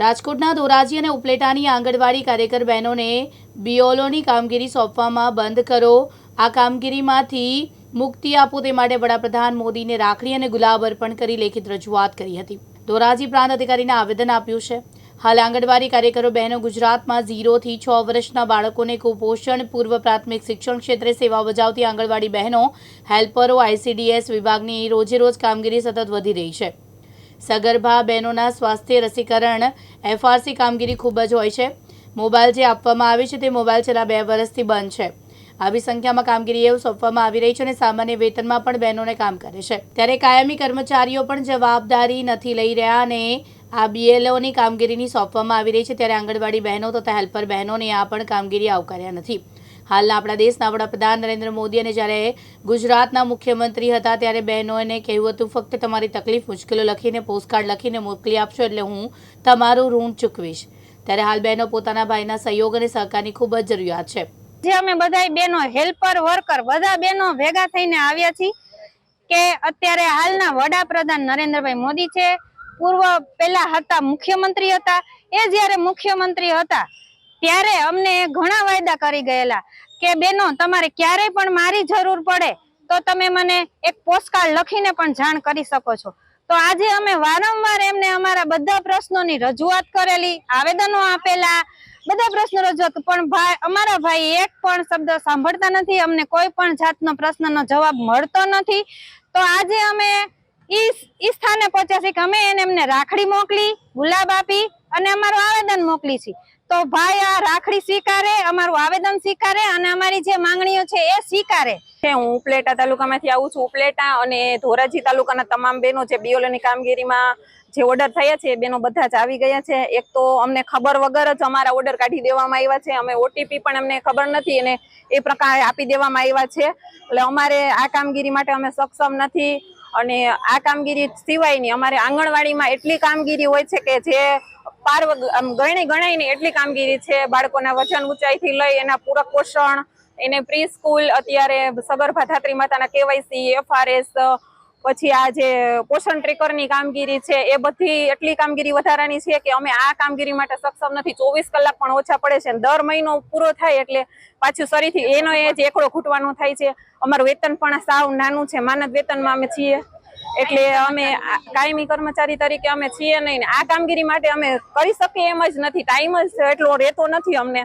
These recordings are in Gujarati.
રાજકોટના ધોરાજી અને ઉપલેટાની આંગણવાડી કાર્યકર બહેનોને બીઓલોની કામગીરી સોંપવામાં બંધ કરો. આ કામગીરીમાંથી મુક્તિ આપો તે માટે વડાપ્રધાન મોદીને રાખડી અને ગુલાબ અર્પણ કરી લેખિત રજૂઆત કરી હતી. ધોરાજી પ્રાંત અધિકારીને આવેદન આપ્યું છે. હાલ આંગણવાડી કાર્યકરો બહેનો ગુજરાતમાં ઝીરોથી છ વર્ષના બાળકોને કુપોષણ, પૂર્વ પ્રાથમિક શિક્ષણ ક્ષેત્રે સેવા બજાવતી આંગણવાડી બહેનો, હેલ્પરો, આઈસીડીએસ વિભાગની રોજેરોજ કામગીરી સતત વધી રહી છે. સગર્ભા બહેનોના સ્વાસ્થ્ય રસીકરણ એફઆરસી કામગીરી ખૂબ જ હોય છે. મોબાઈલ જે આપવામાં આવે છે તે મોબાઈલ છેલ્લા બે વર્ષથી બંધ છે. આવી સંખ્યામાં કામગીરી એવું સોંપવામાં આવી રહી છે અને સામાન્ય વેતનમાં પણ બહેનોને કામ કરે છે. ત્યારે કાયમી કર્મચારીઓ પણ જવાબદારી નથી લઈ રહ્યા અને આ બીએલઓની કામગીરીની સોંપવામાં આવી રહી છે. ત્યારે આંગણવાડી બહેનો તથા હેલ્પર બહેનોને આ પણ કામગીરી આવકાર્યા નથી. હાલના આપણા દેશના વડાપ્રધાન નરેન્દ્ર મોદી અને જ્યારે ગુજરાતના મુખ્યમંત્રી હતા ત્યારે બહેનોને કહ્યું હતું, ફક્ત તમારી તકલીફ મુશ્કેલો લખીને પોસ્ટકાર્ડ લખીને મોકલી આપશો એટલે હું તમારું ઋણ ચૂકવીશ. ત્યારે હાલ બહેનો પોતાના ભાઈના સહયોગ અને સહકારની ખૂબ જ જરૂરિયાત છે. જે અમે બધા બેનો હેલ્પર વર્કર બધા બેનો ભેગા થઈને આવ્યા છીએ કે અત્યારે હાલના વડાપ્રધાન નરેન્દ્રભાઈ મોદી છે. પૂર્વ પેલા હતા મુખ્યમંત્રી હતા. એ જ્યારે મુખ્યમંત્રી હતા ત્યારે અમને ઘણા વાયદા કરી ગયેલા કે બેનો, તમારે ક્યારે પણ મારી જરૂર પડે તો તમે મને એક પોસ્ટકાર્ડ લખીને પણ જાણ કરી શકો છો. તો આજે અમે વારંવાર એમને અમારા બધા પ્રશ્નોની રજૂઆત કરેલી, આવેદનો આપેલા, બધા પ્રશ્નો રજૂઆત, પણ ભાઈ, અમારા ભાઈ એક પણ શબ્દ સાંભળતા નથી, અમને કોઈ પણ જાતનો પ્રશ્નનો જવાબ મળતો નથી. તો આજે અમે ઈ સ્થાને પહોંચ્યા છીએ કે અમે એને એમને રાખડી મોકલી, ગુલાબ આપી અને અમારું આવેદન મોકલી છે. તો ભાઈ, આ રાખડી સ્વીકારે, અમારું આવેદન સ્વીકારે અને અમારી જે માંગણીઓ છે એ સ્વીકારે. હું ઉપલેટા તાલુકામાંથી આવું છું, ઉપલેટા અને ધોરાજી તાલુકાના તમામ બહેનો જે બીઓલોની કામગીરીમાં જે ઓર્ડર થયા છે, એ બેનો બધા જ આવી ગયા છે. એક તો અમને ખબર વગર જ અમારા ઓર્ડર કાઢી દેવામાં આવ્યા છે. અમે ઓટીપી પણ અમને ખબર નથી અને એ પ્રકારે આપી દેવામાં આવ્યા છે. એટલે અમારે આ કામગીરી માટે અમે સક્ષમ નથી અને આ કામગીરી સિવાયની અમારે આંગણવાડીમાં એટલી કામગીરી હોય છે કે જે પાર આમ ગણી ગણાય ને એટલી કામગીરી છે બાળકોના વજન ઊંચાઈથી લઈ એના પૂરક પોષણ, એને પ્રી સ્કૂલ અત્યારે સગર્ભા ધાત્રી માતાના કેવાયસી, એફઆરએસ, પછી આ જે પોષણ ટ્રેકરની કામગીરી છે એ બધી એટલી કામગીરી વધારાની છે કે અમે આ કામગીરી માટે સક્ષમ નથી. ચોવીસ કલાક પણ ઓછા પડે છે દર મહિનો પૂરો થાય એટલે પાછું ફરીથી એનો એ જ એકડો ઘૂંટવાનો થાય છે. અમારું વેતન પણ સાવ નાનું છે. માનદ વેતનમાં અમે છીએ. એટલે અમે કાયમી કર્મચારી તરીકે અમે છીએ નહીં આ કામગીરી માટે અમે કરી શકીએ એમ જ નથી. ટાઈમ જ એટલો રહેતો નથી અમને.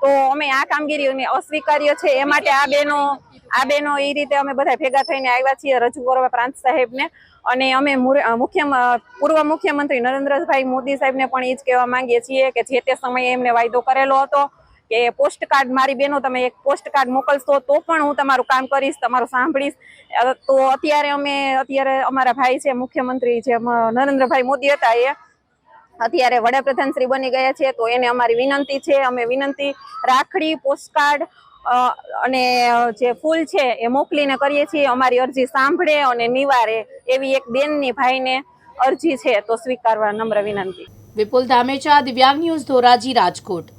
તો અમે આ કામગીરી અસ્વીકાર્ય છે. એ માટે આ બેનો આ બેનો એ રીતે અમે બધા ભેગા થઈને આવ્યા છીએ રજૂ કરવા પ્રાંત સાહેબને. અને અમે મુખ્ય પૂર્વ મુખ્યમંત્રી નરેન્દ્રભાઈ મોદી સાહેબને પણ એ જ કહેવા માંગીએ છીએ કે જે તે સમયે એમને વાયદો કરેલો હતો કે પોસ્ટ કાર્ડ મારી બેનો તમે એક પોસ્ટ કાર્ડ મોકલશો તો પણ હું તમારું કામ કરીશ, તમારું સાંભળીશ. તો અત્યારે અમે, અત્યારે અમારા ભાઈ છે, મુખ્યમંત્રી જે નરેન્દ્રભાઈ મોદી હતા એ, અત્યારે વડાપ્રધાન શ્રી બની ગયા છે, તો એને અમારી વિનંતી છે, અમે વિનંતી રાખડી પોસ્ટકાર્ડ અને જે ફૂલ છે એ મોકલીને કરીએ છીએ. અમારી અરજી સાંભળે અને નિવારે એવી એક બેનની ભાઈને અરજી છે, તો સ્વીકારવા નમ્ર વિનંતી. વિપુલ ધામેચા, દિવ્યાંગ ન્યૂઝ ધોરાજી, રાજકોટ.